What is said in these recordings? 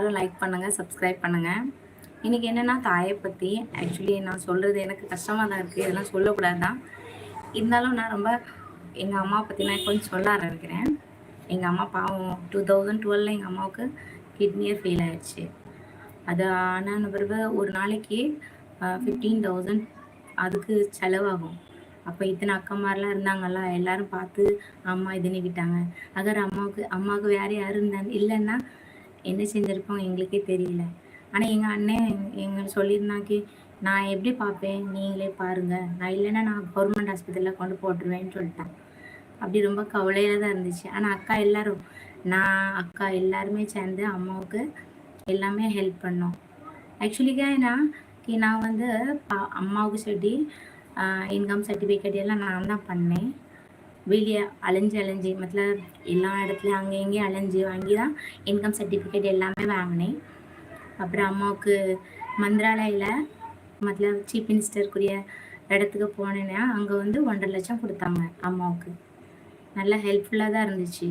எல்லாரும் லைக் பண்ணுங்கள் சப்ஸ்கிரைப் பண்ணுங்கள் இன்றைக்கி என்னென்னா தாயை பற்றி ஆக்சுவலி நான் சொல்கிறது எனக்கு கஷ்டமாக தான் இருக்குது இதெல்லாம் சொல்லக்கூடாது தான் இருந்தாலும் நான் ரொம்ப எங்கள் அம்மா பற்றி நான் கொஞ்சம் சொல்ல ஆரம்பிக்கிறேன். எங்கள் அம்மா பாவம் டூ தௌசண்ட் டுவெலில் எங்கள் அம்மாவுக்கு கிட்னியே ஃபெயில் ஆயிடுச்சு. அது ஆனால் பிறகு ஒரு நாளைக்கு ஃபிஃப்டீன் தௌசண்ட் அதுக்கு செலவாகும். அப்போ இத்தனை அக்கம்மாரெலாம் இருந்தாங்கல்ல எல்லாரும் பார்த்து அம்மா இதுன்னு விட்டாங்க. அகர் அம்மாவுக்கு அம்மாவுக்கு வேறு யாரும் இருந்தாங்க இல்லைன்னா என்ன செஞ்சுருப்போம் எங்களுக்கே தெரியல. ஆனால் எங்கள் அண்ணன் எங்கள் சொல்லியிருந்தாக்கி நான் எப்படி பார்ப்பேன்? நீங்களே பாருங்கள் நான் இல்லைன்னா நான் கவர்மெண்ட் ஹாஸ்பிட்டலில் கொண்டு போட்டுருவேன்னு சொல்லிட்டேன். அப்படி ரொம்ப கவலையில் தான் இருந்துச்சு. ஆனால் அக்கா எல்லாரும் நான் அக்கா எல்லாருமே சேர்ந்து அம்மாவுக்கு எல்லாமே ஹெல்ப் பண்ணோம். ஆக்சுவலிக்கா என்ன நான் வந்து பா- அம்மாவுக்கு சொல்லி இன்கம் சர்டிஃபிகேட் எல்லாம் நான் தான் பண்ணேன். வெளியே அலைஞ்சு அலைஞ்சு மத்தலப் எல்லா இடத்துலையும் அங்கே இங்கேயும் அலைஞ்சு வாங்கி தான் இன்கம் சர்டிஃபிகேட் எல்லாமே வாங்கினேன். அப்புறம் அம்மாவுக்கு மந்திராலயில் மத்தலப் சீஃப் மினிஸ்டருக்குரிய இடத்துக்கு போனேன்னா அங்கே வந்து ஒன்றரை லட்சம் கொடுத்தாங்க அம்மாவுக்கு. நல்ல ஹெல்ப்ஃபுல்லாக தான் இருந்துச்சு.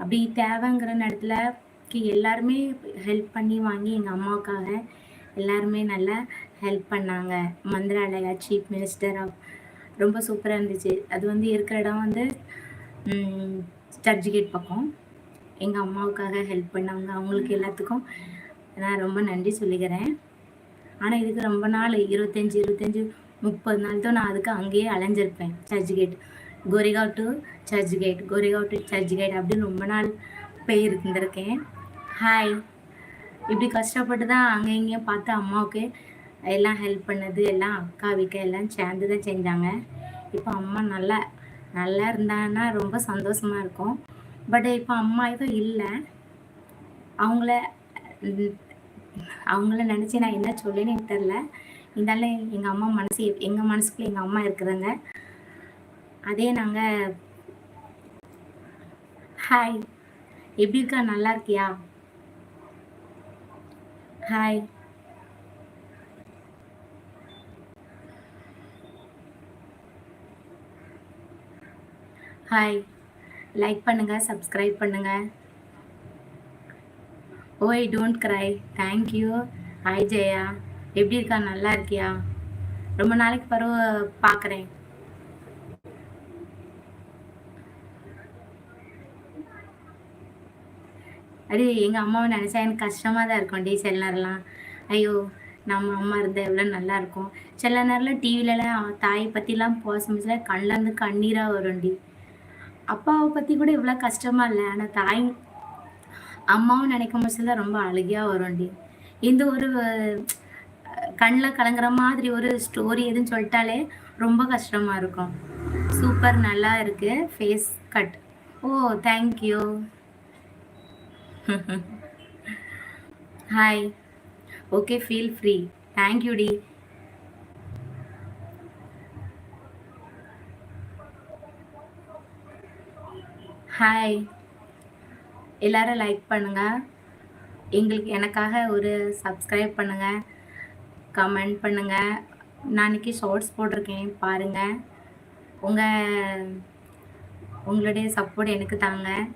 அப்படி தேவைங்கிற நேரத்துல எல்லாருமே ஹெல்ப் பண்ணி வாங்கி எங்கள் அம்மாவுக்காக எல்லாருமே நல்லா ஹெல்ப் பண்ணாங்க. மந்திராலயா சீஃப் மினிஸ்டர் ஆஃப் ரொம்ப சூப்பராக இருந்துச்சு. அது வந்து இருக்கிற இடம் வந்து சர்ச் கேட் பக்கம். எங்கள் அம்மாவுக்காக ஹெல்ப் பண்ணாங்க. அவங்களுக்கு எல்லாத்துக்கும் நான் ரொம்ப நன்றி சொல்லிக்கிறேன். ஆனால் இதுக்கு ரொம்ப நாள் இருபத்தஞ்சி இருபத்தஞ்சி முப்பது நாள் தான் நான் அதுக்கு அங்கேயே அலைஞ்சிருப்பேன். Churchgate Goregaon to Churchgate Goregaon to Churchgate அப்படின்னு ரொம்ப நாள் போய் இருந்திருக்கேன். ஹாய் இப்படி கஷ்டப்பட்டு தான் அங்கே இங்கேயும் பார்த்து அம்மாவுக்கு எல்லாம் ஹெல்ப் பண்ணது எல்லாம் அக்கா வீக்க எல்லாம் சேர்ந்து தான் செஞ்சாங்க. இப்போ அம்மா நல்லா நல்லா இருந்தாங்கன்னா ரொம்ப சந்தோஷமா இருக்கும். பட் இப்போ அம்மா எதுவும் இல்லை. அவங்கள அவங்கள நினச்சி நான் என்ன சொல்லேன்னு எனக்கு தெரில இருந்தாலும் எங்கள் அம்மா மனசு எங்கள் மனசுக்குள்ள எங்கள் அம்மா இருக்கிறாங்க. அதே நாங்கள் ஹாய் எப்படி இருக்கா? நல்லா இருக்கியா? ஹாய் ஹாய் லைக் பண்ணுங்க சப்ஸ்கிரைப் பண்ணுங்க. ஓய் don't cry thank you hi Jaya. எப்படி இருக்கா? நல்லா இருக்கியா? ரொம்ப நாளைக்கு பருவ பார்க்குறேன் அடி எங்கள் அம்மாவை நினச்சா எனக்கு கஷ்டமாக தான் இருக்கும். டி சில நேரம்லாம். ஐயோ நம்ம அம்மா இருந்தால் எவ்வளோ நல்லா இருக்கும். சில நேரம்லாம் டிவிலலாம் தாயை பற்றிலாம் போக கண்ணில் இருந்து கண்ணீராக வரும்டி. அப்பாவை பற்றி கூட இவ்வளோ கஷ்டமாக இல்லை. ஆனால் தாய் அம்மாவும் நினைக்கும் பட்சத்தில் ரொம்ப அழுகையாக வரும்டி. இந்த ஒரு கண்ணில் கலங்குற மாதிரி ஒரு ஸ்டோரி எதுன்னு சொல்லிட்டாலே ரொம்ப கஷ்டமாக இருக்கும். சூப்பர் நல்லா இருக்கு. Face cut oh thank you hi okay feel free thank you hi எல்லாரும் லைக் பண்ணுங்க. எங்களுக்கு எனக்காக ஒரு சப்ஸ்கிரைப் பண்ணுங்க. கமெண்ட் பண்ணுங்க. நான் இன்றைக்கி ஷார்ட்ஸ் போட்டிருக்கேன் பாருங்க. உங்க உங்களுடைய சப்போர்ட் எனக்கு தாங்க.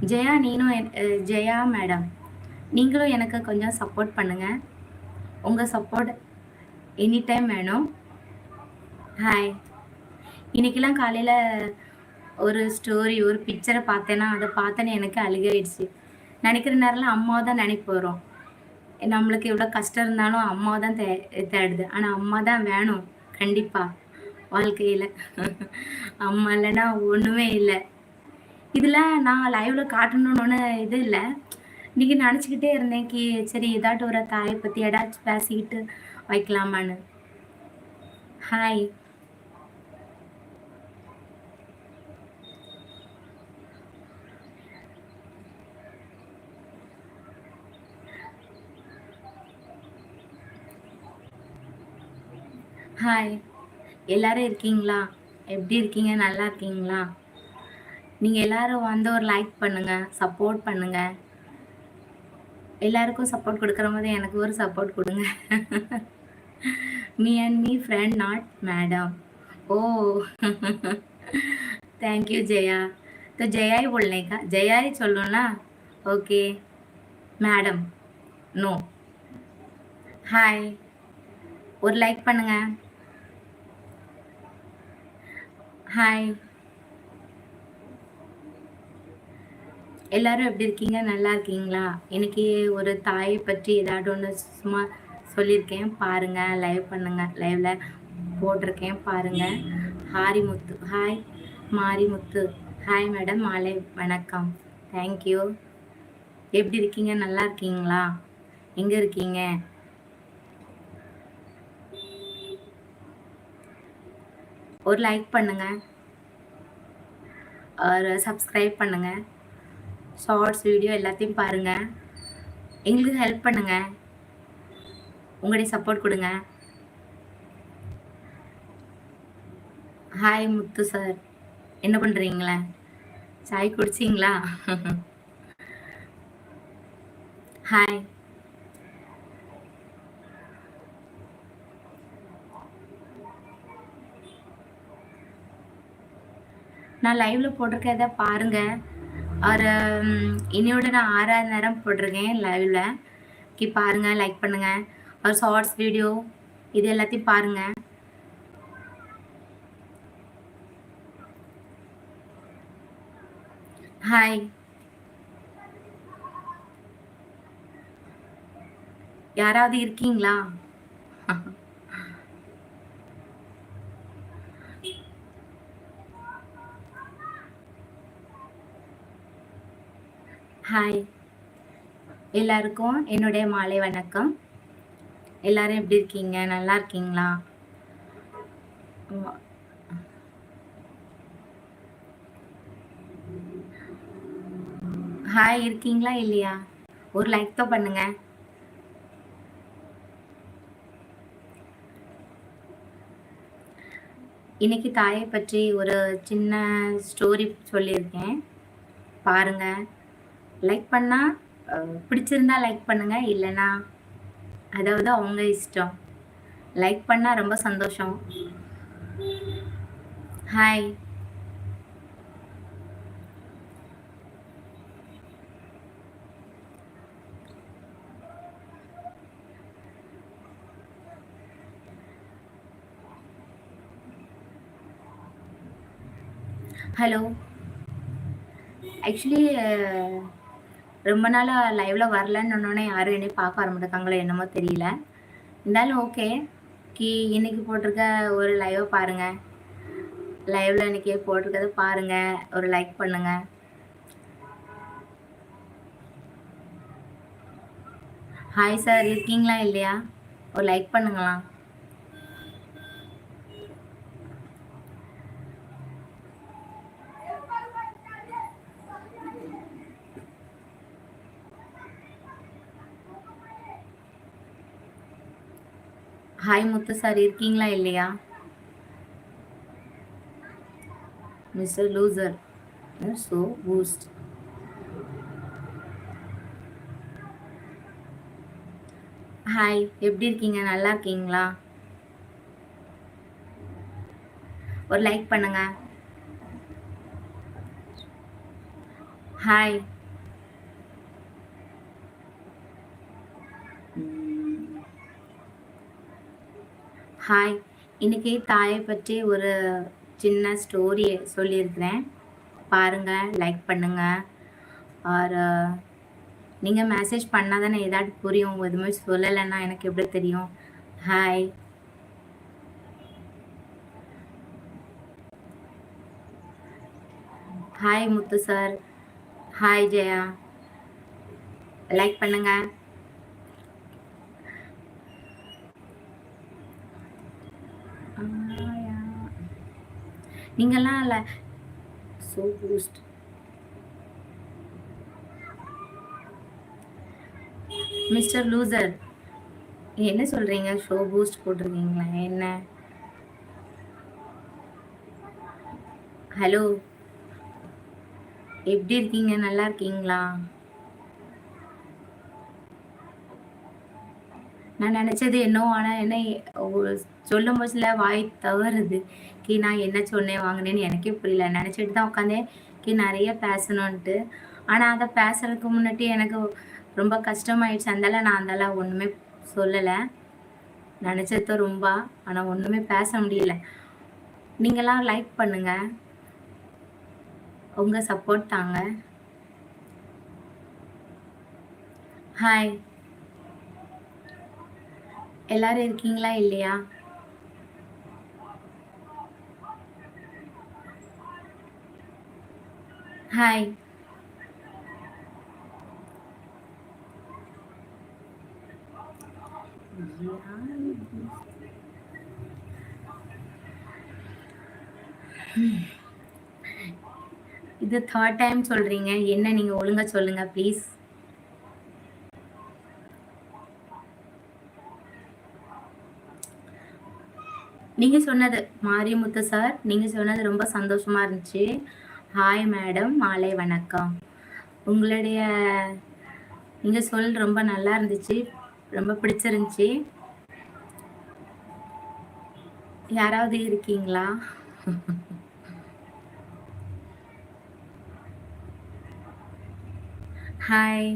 ஜெயா நீனும் என்- ஜெயா மேடம் நீங்களும் எனக்கு கொஞ்சம் சப்போர்ட் பண்ணுங்க. உங்க சப்போர்ட் எனி டைம் வேணும். ஹாய் இன்னைக்கெல்லாம் காலையில் ஒரு ஸ்டோரி ஒரு பிக்சரை பார்த்தேன்னா அதை பார்த்தேன்னு எனக்கு அழுகாயிடுச்சு நினைக்கிற நேரம்லாம் அம்மாவை தான் நினைப்பு நம்மளுக்கு எவ்வளோ கஷ்டம் இருந்தாலும் அம்மாவை தான் தே தேடுது. ஆனால் அம்மா தான் வேணும் கண்டிப்பாக வாழ்க்கையில். அம்மா இல்லைன்னா ஒன்றுமே இல்லை. இதில் நான் லைவில் காட்டணும்னு ஒன்று இது இல்லை. இன்றைக்கி நினச்சிக்கிட்டே இருந்தேன் கி சரி ஏதாட்டும் ஒரு தாயை பற்றி ஏதாச்சும் பேசிக்கிட்டு வைக்கலாமான்னு. ஹாய் ஹாய் எல்லாரும் இருக்கீங்களா எப்படி இருக்கீங்க நல்லா இருக்கீங்களா நீங்கள் எல்லாரும் வந்து ஒரு லைக் பண்ணுங்க சப்போர்ட் பண்ணுங்க எல்லாருக்கும் சப்போர்ட் கொடுக்குற போது எனக்கு ஒரு சப்போர்ட் கொடுங்க me and me friend not madam oh thank you Jaya तो जया ही बोलने का जया ही चलो ना ओके மேடம் நோ ஹாய் ஒரு லைக் பண்ணுங்க ஹாய் எல்லாரும் எப்படி இருக்கீங்க? நல்லா இருக்கீங்களா? இன்னைக்கு ஒரு தாயை பற்றி ஏதாவது ஒன்று சும்மா சொல்லியிருக்கேன். பாருங்க லைவ் பண்ணுங்க. லைவ்ல போட்டிருக்கேன். பாருங்க. Harimuthu hi Marimuthu hi madam மாலை வணக்கம். தேங்க்யூ எப்படி இருக்கீங்க? நல்லா இருக்கீங்களா? எங்கே இருக்கீங்க? ஒரு லைக் பண்ணுங்க. ஒரு சப்ஸ்கிரைப் பண்ணுங்க. ஷார்ட்ஸ் வீடியோ எல்லாத்தையும் பாருங்க. எங்களுக்கு ஹெல்ப் பண்ணுங்க. உங்களுடைய சப்போர்ட் கொடுங்க. ஹாய் முத்து சார் என்ன பண்ணுறீங்களே சாய் குடிச்சிங்களா? ஹாய் நான் லைவ்ல போட்டிருக்கத பாருங்க. ஒரு ம், இன்னையோட நான் ஆறாவது நேரம் போட்டிருக்கேன் லைவ்ல கி பாருங்க லைக் பண்ணுங்க. ஒரு ஷார்ட்ஸ் வீடியோ இது எல்லாத்தையும் பாருங்க. ஹாய் யாராவது இருக்கீங்களா? ஹாய் எல்லாருக்கும் என்னுடைய மாலை வணக்கம். எல்லாரும் எப்படி இருக்கீங்க? நல்லா இருக்கீங்களா? ஹாய் இருக்கீங்களா இல்லையா? ஒரு லைக் தான் பண்ணுங்க. இன்னைக்கு தாயை பற்றி ஒரு சின்ன ஸ்டோரி சொல்லியிருக்கேன். பாருங்க. லைக் பண்ணா பிடிச்சிருந்தா லைக் பண்ணுங்க. இல்லைன்னா அதாவது அவங்க இஷ்டம். லைக் பண்ணா ரொம்ப சந்தோஷம். ஹாய் ஹலோ ஆக்சுவலி ரொம்ப நாளாக லைவ்ல வரலன்னு சொன்னோன்னே யாரும் என்னையும் பார்க்க வர மாட்டேங்காங்களோ என்னமோ தெரியல. இருந்தாலும் ஓகே கி இன்னைக்கு போட்டிருக்க ஒரு லைவை பாருங்க. லைவ்ல இன்னைக்கு போட்டிருக்கத பாருங்க. ஒரு லைக் பண்ணுங்க. ஹாய் சார் இருக்கீங்களா இல்லையா? ஒரு லைக் பண்ணுங்களா ஹாய் முத்து சார் இருக்கீங்களா இல்லையா? Mister loser so boost hi எப்படி இருக்கீங்க? நல்லா இருக்கீங்களா? ஒரு லைக் பண்ணுங்க. Hi hi. இன்னைக்கு தாயை பற்றி ஒரு சின்ன ஸ்டோரி சொல்லியிருக்கிறேன். பாருங்கள் லைக் பண்ணுங்கள் ஆர் நீங்கள் மெசேஜ் பண்ணால் தானே ஏதாட்டு புரியும். எதுவுமே சொல்லலைன்னா எனக்கு எப்படி தெரியும்? Hi hi Muthu sir hi Jaya. Like பண்ணுங்கள் நீங்கெல்லாம் இல்லை. ஸோ பூஸ்ட் மிஸ்டர் லூசர் என்ன சொல்றீங்க? ஷோ பூஸ்ட் போட்டிருக்கீங்களா? என்ன? ஹலோ எப்படி இருக்கீங்க? நல்லா இருக்கீங்களா? நான் நினைச்சது என்னோ ஆனால் என்ன சொல்லும் போதுல வாய் தவறுது. கி நான் என்ன சொன்னேன் வாங்கினேன்னு எனக்கே புரியல. நினச்சிட்டு தான் உட்காந்தேன் கி நிறைய பேசணுன்ட்டு ஆனால் அதை பேசுறதுக்கு முன்னாடி எனக்கு ரொம்ப கஷ்டமாயிடுச்சு. அந்தால நான் அந்தால ஒன்றுமே சொல்லலை. நினச்சது ரொம்ப ஆனால் ஒன்றுமே பேச முடியல. நீங்களாம் லைக் பண்ணுங்க. உங்கள் சப்போர்ட் தாங்க. ஹாய் எல்லாரும் இருக்கீங்களா இல்லையா? ஹாய் இது தேர்ட் டைம் சொல்றீங்க. என்ன நீங்க ஒழுங்கா சொல்லுங்க ப்ளீஸ் நீங்க சொன்னது மாரியமுத்து சார் நீங்க சொன்னது ரொம்ப சந்தோஷமா இருந்துச்சு. ஹாய் மேடம் மாலை வணக்கம். உங்களுடைய நீங்க சொல் ரொம்ப நல்லா இருந்துச்சு ரொம்ப பிடிச்சிருந்துச்சு. யாராவது இருக்கீங்களா? ஹாய்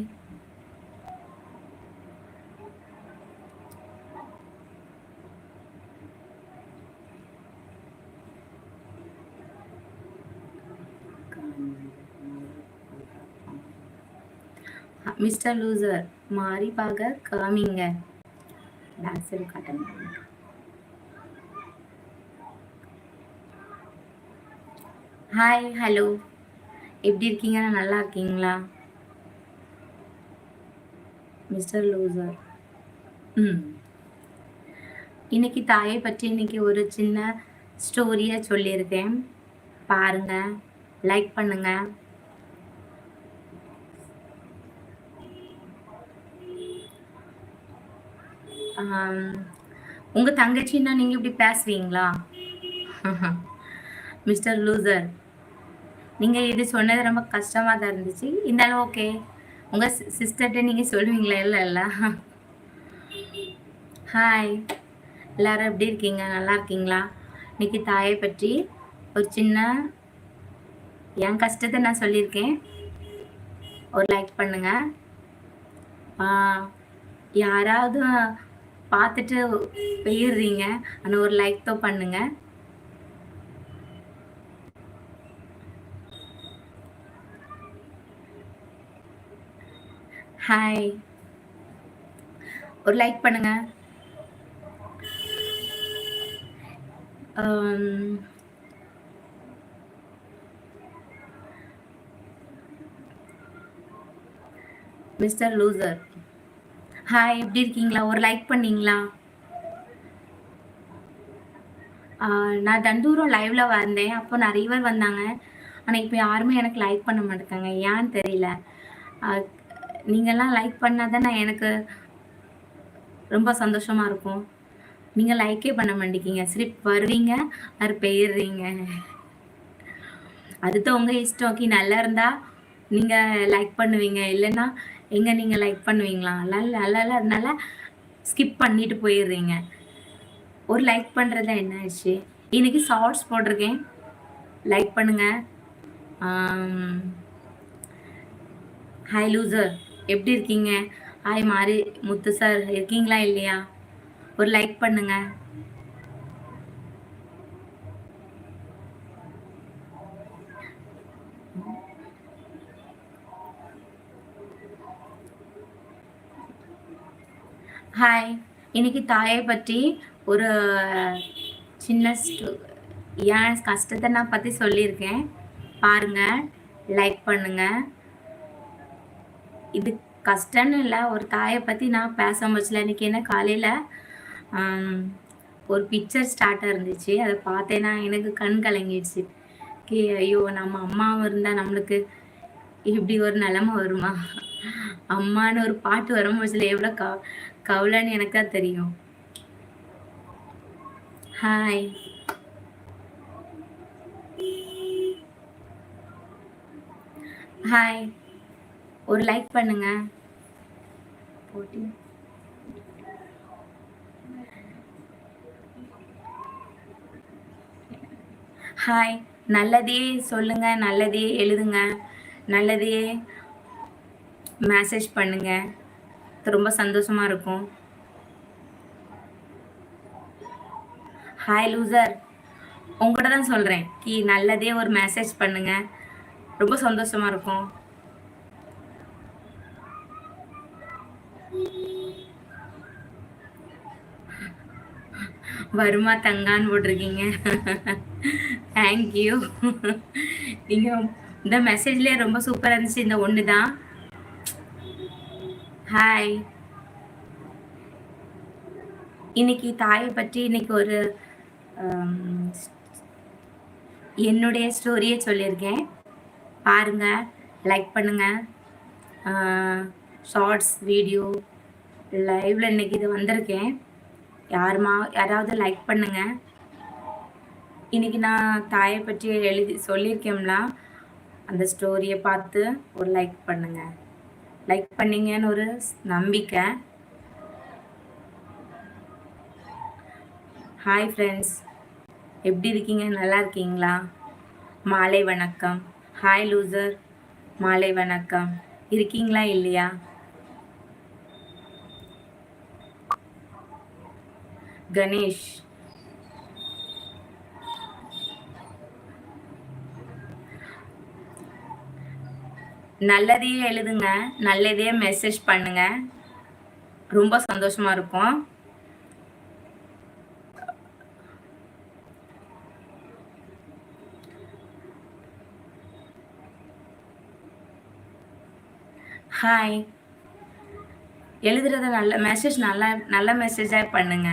மிஸ்டர் லூசர் மாறி பார்க்க காமிங்க. பேக் சைடு காட்டுங்க ஹாய் ஹலோ எப்படி இருக்கீங்க? நல்லா இருக்கீங்களா? Mister loser. ம். இன்னைக்கு தாயை பற்றி இன்னைக்கு ஒரு சின்ன ஸ்டோரியை சொல்லியிருக்கேன். பாருங்க லைக் பண்ணுங்க. உங்க தங்கச்சின்னா நீங்க இப்படி பேசுவீங்களா? மிஸ்டர் லூசர் நீங்க இது சொன்னது ரொம்ப கஷ்டமா தான் இருந்துச்சு. இருந்தாலும் ஓகே உங்க சிஸ்டர்கிட்ட நீங்க சொல்லுவீங்களா? இல்லை இல்லை. ஹாய் எல்லாரும் எப்படி இருக்கீங்க? நல்லா இருக்கீங்களா? இன்னைக்கு தாயை பற்றி ஒரு சின்ன என் கஷ்டத்தை நான் சொல்லியிருக்கேன். ஒரு லைக் பண்ணுங்க. யாராவது பார்த்துட்டு போயிடுறீங்க. ஆனால் ஒரு லைக் தான் பண்ணுங்க. ஹாய் ஒரு லைக் பண்ணுங்க. Um, மிஸ்டர் லூசர் ஹாய் எப்படி இருக்கீங்களா? ஒரு லைக் பண்ணீங்களா? நான் தண்டூரம் லைவ்ல வந்தேன். அப்போ நிறைய பேர் வந்தாங்க. ஆனால் இப்போ யாருமே எனக்கு லைக் பண்ண மாட்டேங்க ஏன்னு தெரியல. நீங்கள்லாம் லைக் பண்ணாதான் நான் எனக்கு ரொம்ப சந்தோஷமாக இருக்கும். நீங்கள் லைக்கே பண்ண மாட்டேங்கிங்க சரி வருவீங்க அது போயிடுறீங்க. அதுதான் உங்கள் இஷ்டம். ஓகே நல்லா இருந்தால் நீங்கள் லைக் பண்ணுவீங்க. இல்லைன்னா எங்கே நீங்கள் லைக் பண்ணுவீங்களா? நல்லா நல்லா அதனால ஸ்கிப் பண்ணிட்டு போயிடுறீங்க. ஒரு லைக் பண்ணுறது என்ன ஆயிடுச்சு இன்னைக்கு ஷார்ட்ஸ் போட்டிருக்கேன். லைக் பண்ணுங்க. ஹாய் லூசர் எப்படி இருக்கீங்க? ஹாய் மாறி முத்து சார் இருக்கீங்களா இல்லையா? ஒரு லைக் பண்ணுங்க. ஹாய் இன்னைக்கு தாயை பற்றி ஒரு சின்ன ஏன் கஷ்டத்தை நான் பற்றி சொல்லியிருக்கேன். பாருங்க லைக் பண்ணுங்க. இது கஷ்டம்னு இல்லை ஒரு தாயை பற்றி நான் பேச முடிச்சல இன்னைக்கு என்ன காலையில் ஒரு பிக்சர் ஸ்டார்ட்டாக இருந்துச்சு. அதை பார்த்தேன்னா எனக்கு கண் கலங்கிடுச்சு. கே ஐயோ நம்ம அம்மாவும் இருந்தால் நம்மளுக்கு இப்படி ஒரு நிலமை வருமா? அம்மான்னு ஒரு பாட்டு வரும்போது எவ்வளோ க கவலைன்னு எனக்கா தெரியும். ஹாய் ஹாய் ஒரு லைக் பண்ணுங்க. போட்டி. ஹாய் நல்லதே சொல்லுங்க நல்லதே எழுதுங்க. நல்லதே மெசேஜ் ரொம்ப சந்தோஷமா இருக்கும். ஹாய் லூசர் உங்கள்கிட்ட தான் சொல்கிறேன் கி நல்லதே ஒரு மெசேஜ் பண்ணுங்க. ரொம்ப சந்தோஷமா இருக்கும். வருமா தங்கான்னு போட்டிருக்கீங்க. தேங்க்யூ நீங்கள் இந்த மெசேஜ்லேயே ரொம்ப சூப்பராக இருந்துச்சு. இந்த ஒன்று தான் ஹாய் இன்னைக்கு தாயை பற்றி இன்னைக்கு ஒரு um, என்னுடைய ஸ்டோரியை சொல்லியிருக்கேன். பாருங்க லைக் பண்ணுங்க. ஷார்ட்ஸ் வீடியோ லைவ்ல இன்னைக்கு இது வந்திருக்கேன். யாருமா யாராவது லைக் பண்ணுங்க. இன்னைக்கு நான் தாயை பற்றி எழுதி சொல்லியிருக்கேன்ல அந்த ஸ்டோரியை பார்த்து ஒரு லைக் பண்ணுங்கள் லைக் பண்ணீங்கன்னு ஒரு நம்பிக்கை. ஹாய் ஃப்ரெண்ட்ஸ் எப்படி இருக்கீங்க? நல்லா இருக்கீங்களா? மாலை வணக்கம். ஹாய் லூசர் மாலை வணக்கம். இருக்கீங்களா இல்லையா? கணேஷ். நல்லதையே எழுதுங்க நல்லதையே மெசேஜ் பண்ணுங்க. ரொம்ப சந்தோஷமா இருக்கும். ஹாய் எழுதுறத நல்ல மெசேஜ் நல்ல நல்ல மெசேஜாக பண்ணுங்க.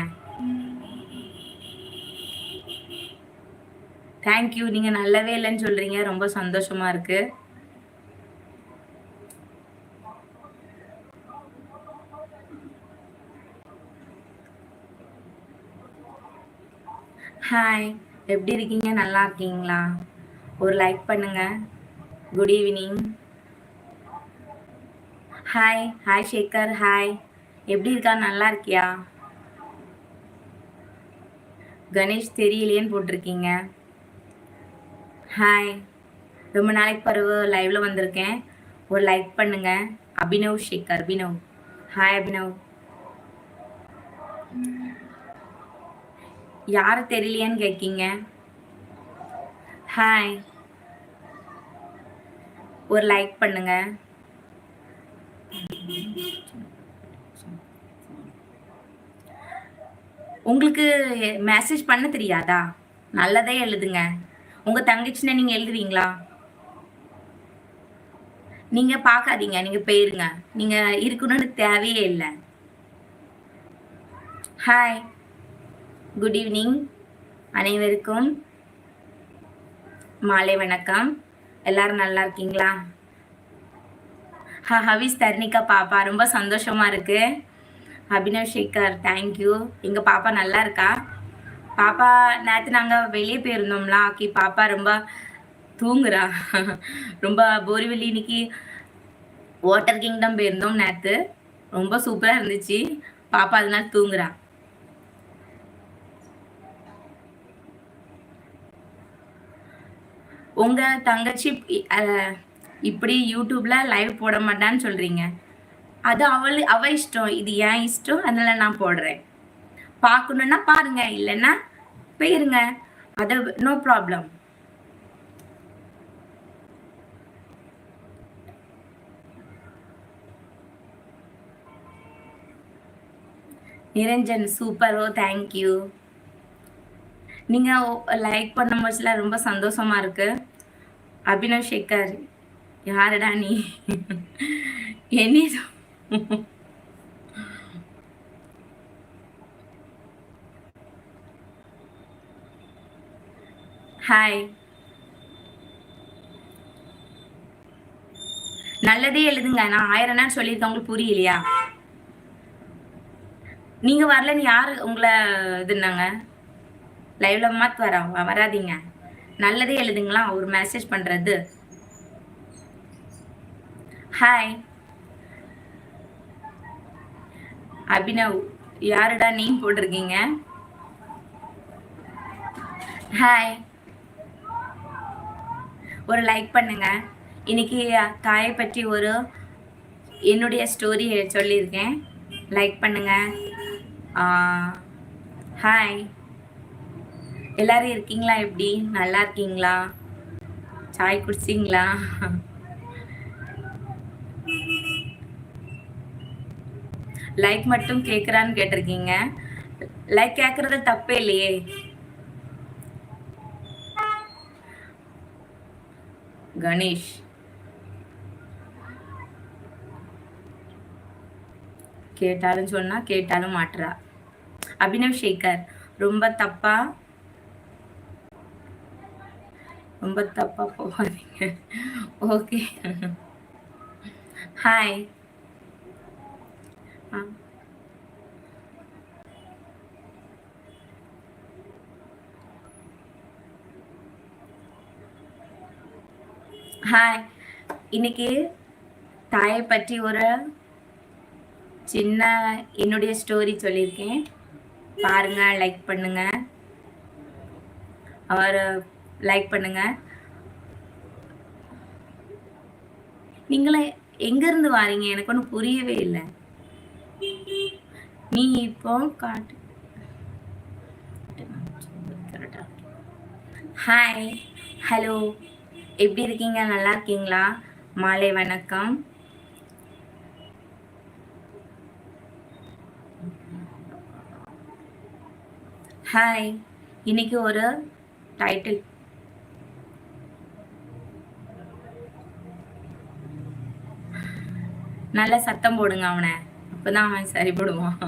தேங்க்யூ நீங்கள் நல்லவே இல்லைன்னு சொல்கிறீங்க ரொம்ப சந்தோஷமா இருக்கு. ஹாய் எப்படி இருக்கீங்க? நல்லா இருக்கீங்களா? ஒரு லைக் பண்ணுங்க. Good evening hi hi Shekar hi எப்படி இருக்கா? நல்லா இருக்கியா? கணேஷ் தெரியலையேன்னு போட்டிருக்கீங்க. ஹாய் ரொம்ப நாளைக்கு பருவ லைவ்ல வந்திருக்கேன். ஒரு லைக் பண்ணுங்க. அபினவ் ஷேகர் அபினவ். ஹாய் அபினவ். யார் தெரியலையான்னு கேட்கீங்க ஹாய் ஒரு லைக் பண்ணுங்க. உங்களுக்கு மெசேஜ் பண்ண தெரியாதா? நல்லதே எழுதுங்க. உங்க தங்கச்சின்னா நீங்க எழுதுவீங்களா? நீங்க பார்க்காதீங்க நீங்க போயிருங்க. நீங்க இருக்கணும்னு தேவையே இல்லை. ஹாய் குட் ஈவினிங் அனைவருக்கும் மாலை வணக்கம். எல்லாரும் நல்லா இருக்கீங்களா? ஹா ஹவிஸ் தர்ணிகா பாப்பா ரொம்ப சந்தோஷமா இருக்கு. அபினவ் சேகர் தேங்க்யூ எங்க பாப்பா நல்லா இருக்கா? பாப்பா நேற்று நாங்கள் வெளியே போயிருந்தோம்ல ஆக்கி பாப்பா ரொம்ப தூங்குறா. ரொம்ப போரிவெளி இன்னைக்கு வாட்டர் கிங்டம் போயிருந்தோம் நேற்று ரொம்ப சூப்பராக இருந்துச்சு. பாப்பா அதனால தூங்குறா. உங்க தங்கச்சி அஹ், இப்படி யூடியூப்ல லைவ் போட மாட்டான்னு சொல்றீங்க. அது அவள் அவ இஷ்டம். இது ஏன் இஷ்டம். அதனால நான் போடுறேன். பார்க்கணுன்னா பாருங்க. இல்லைன்னா போயிருங்க. அது நோ ப்ராப்ளம் நிரஞ்சன் சூப்பர் ஓ. தேங்க்யூ நீங்கள் லைக் பண்ண போச்சுல ரொம்ப சந்தோஷமா இருக்கு. அபினவ் சேகர் யாருடா நீ? என்ன ஹாய் நல்லதே எழுதுங்க. நான் ஆயிரம் நேரம் சொல்லியிருக்கேன். உங்களுக்கு புரியலையா? நீங்க வரலன்னு யாரு உங்களை இதுனாங்க லைவ்ல மாத்து வரா வராதீங்க. நல்லதே எழுதுங்களா? ஒரு மெசேஜ் பண்றது. ஹாய் அபினவ் யாருடா நேம் போட்டிருக்கீங்க? ஹாய் ஒரு லைக் பண்ணுங்க. இன்னைக்கு தாயை பற்றி ஒரு என்னுடைய ஸ்டோரி சொல்லியிருக்கேன். லைக் பண்ணுங்க. ஹாய் எல்லாரும் இருக்கீங்களா எப்படி? நல்லா இருக்கீங்களா? சாய் குடிச்சிங்களா லைக் மட்டும் கேட்குறான்னு கேட்டிருக்கீங்க. லைக் கேட்குறது தப்பே இல்லையே. கணேஷ். கேட்டாலும் சொன்னா கேட்டாலும் மாட்டுறா அபினவ் சேகர் ரொம்ப தப்பா? ரொம்ப தப்பா போகாதீங்க. ஓகே ஹாய் ஹாய் இன்னைக்கு தாயை பற்றி ஒரு சின்ன என்னுடைய ஸ்டோரி சொல்லியிருக்கேன். பாருங்க லைக் பண்ணுங்க. அவர் லைக் பண்ணுங்க. நீங்களே எங்கேருந்து வாரீங்க? எனக்கு ஒன்றும் புரியவே இல்லை. நீ இப்போ காட்டு. ஹாய் ஹலோ எப்படி இருக்கீங்க? நல்லா இருக்கீங்களா? மாலை வணக்கம். ஹாய் இன்னைக்கு ஒரு டைட்டில் நல்ல சத்தம் போடுங்க அவனை. அப்பதான் அவன் சரிப்படுவான்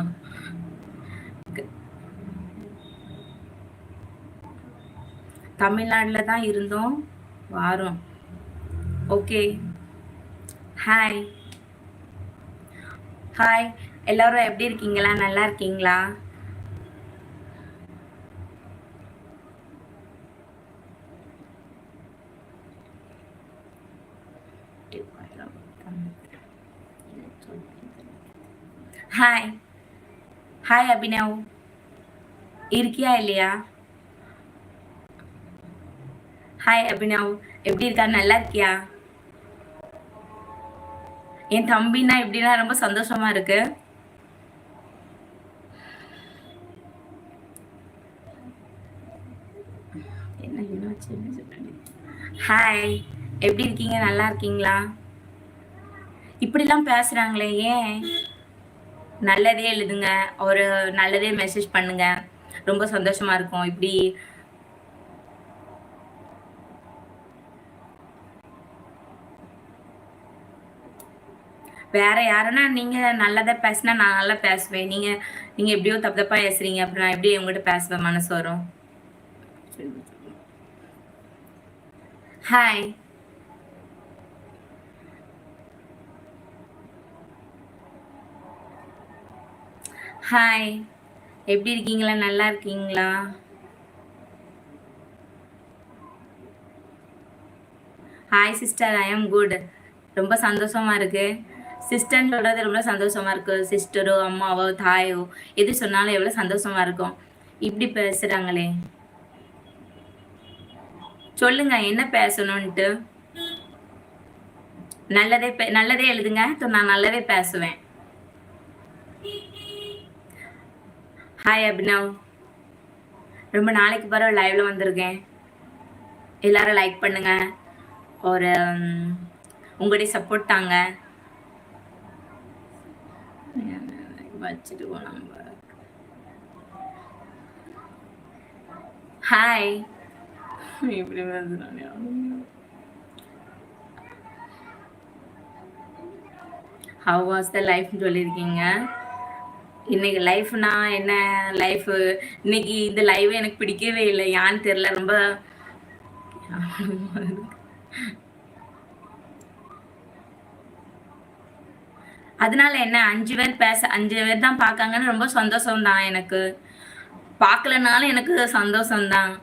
தமிழ்நாட்டில் தான் இருந்தோம் வாரம். ஓகே. ஹாய் ஹாய் எல்லாரும் எப்படி இருக்கீங்களா? நல்லா இருக்கீங்களா? ஹாய் ஹாய் அபினவ் இருக்கியா இல்லையா? ஹாய் அபினவ் எப்படி இருக்கா? நல்லா இருக்கியா? என் தம்பினா எப்படின்னா ரொம்ப சந்தோஷமா இருக்கு. ஹாய் எப்படி இருக்கீங்க? நல்லா இருக்கீங்களா? இப்படிலாம் பேசுறாங்களே ஏன்? நல்லதே எழுதுங்க. ஒரு நல்லதே மெசேஜ் பண்ணுங்க. ரொம்ப சந்தோஷமா இருக்கும். இப்படி வேற யாருன்னா நீங்க நல்லதா பேசினா நான் நல்லா பேசுவேன். நீங்க நீங்க எப்படியோ தப்பு தப்பா பேசுறீங்க. அப்புறம் நான் எப்படி உங்ககிட்ட பேசுவேன்? மனசு வரும். ஹாய் ஹாய் எப்படி இருக்கீங்களா? நல்லா இருக்கீங்களா? Hi sister I am good ரொம்ப சந்தோஷமா இருக்கு. சிஸ்டர்னு சொல்றது ரொம்ப சந்தோஷமா இருக்கு. சிஸ்டரோ அம்மாவோ தாயோ எது சொன்னாலும் எவ்வளோ சந்தோஷமா இருக்கும். இப்படி பேசுறாங்களே. சொல்லுங்க என்ன பேசணும்ன்ட்டு. நல்லதே நல்லதே எழுதுங்க. நான் நல்லதே பேசுவேன். ஹாய் அபினவ் ரொம்ப நாளைக்கு பிறகு லைவ்ல வந்திருக்கேன். எல்லாரும் லைக் பண்ணுங்க. ஒரு உங்களுடைய சப்போர்ட் தாங்க. ஹாய் இப்படி ஹவ் வாஸ் த லைஃப் சொல்லியிருக்கீங்க. இன்னைக்கு லைஃப்னா என்ன? லைஃப் இன்னைக்கு இந்த லைவ் எனக்கு பிடிக்கவே இல்லை. ஏன்னு தெரியல. ரொம்ப அதனால என்ன? அஞ்சு பேர் பேச அஞ்சு பேர் தான் பார்க்காங்கன்னு ரொம்ப சந்தோஷம் தான் எனக்கு. பார்க்கலனாலும் எனக்கு சந்தோஷம் தான்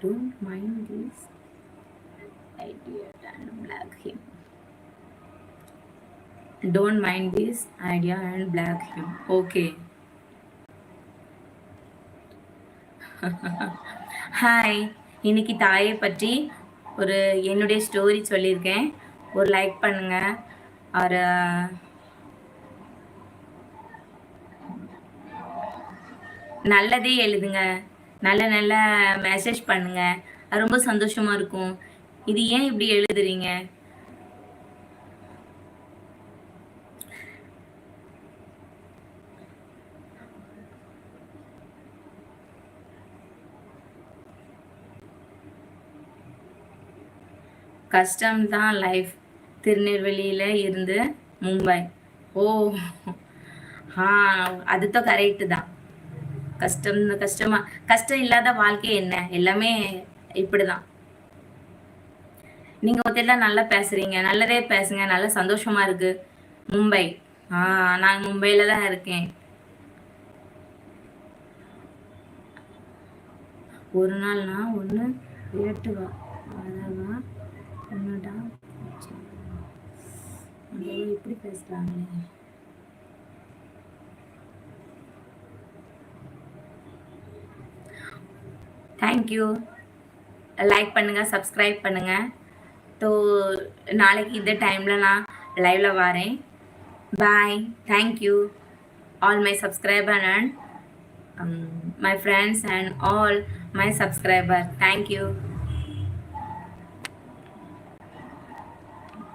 Don't mind this idea and black him. Don't mind this idea and black him. Okay. Hi இன்னைக்கு தாயை பற்றி ஒரு என்னுடைய ஸ்டோரி சொல்லியிருக்கேன். ஒரு லைக் பண்ணுங்க. ஒரு நல்லதே எழுதுங்க. நல்ல நல்ல மெசேஜ் பண்ணுங்க. ரொம்ப சந்தோஷமா இருக்கும். இது ஏன் இப்படி எழுதுறீங்க? கஷ்டம்தான் லைஃப் திருநெல்வேலியில் இருந்து மும்பை. ஓ ஆ அதுதான் கரெக்டு தான். கஷ்டம் கஷ்டமா கஷ்டம் இல்லாத வாழ்க்கை என்ன? எல்லாமே இப்படிதான். நீங்க ஒருத்தர் நல்லா பேசுறீங்க. நல்லதே பேசுங்க. நல்லா சந்தோஷமா இருக்கு. மும்பை. ஆ நான் மும்பையில தான் இருக்கேன். ஒரு நாள்னா ஒன்று விரட்டுவா. இப்படி பேசுறாங்களே தேங்க்யூ லைக் பண்ணுங்கள் சப்ஸ்கிரைப் பண்ணுங்கள் ஸோ நாளைக்கு இந்த டைமில் நான் லைவில் வரேன். Bye thank you all my subscriber and my friends and all my subscriber thank you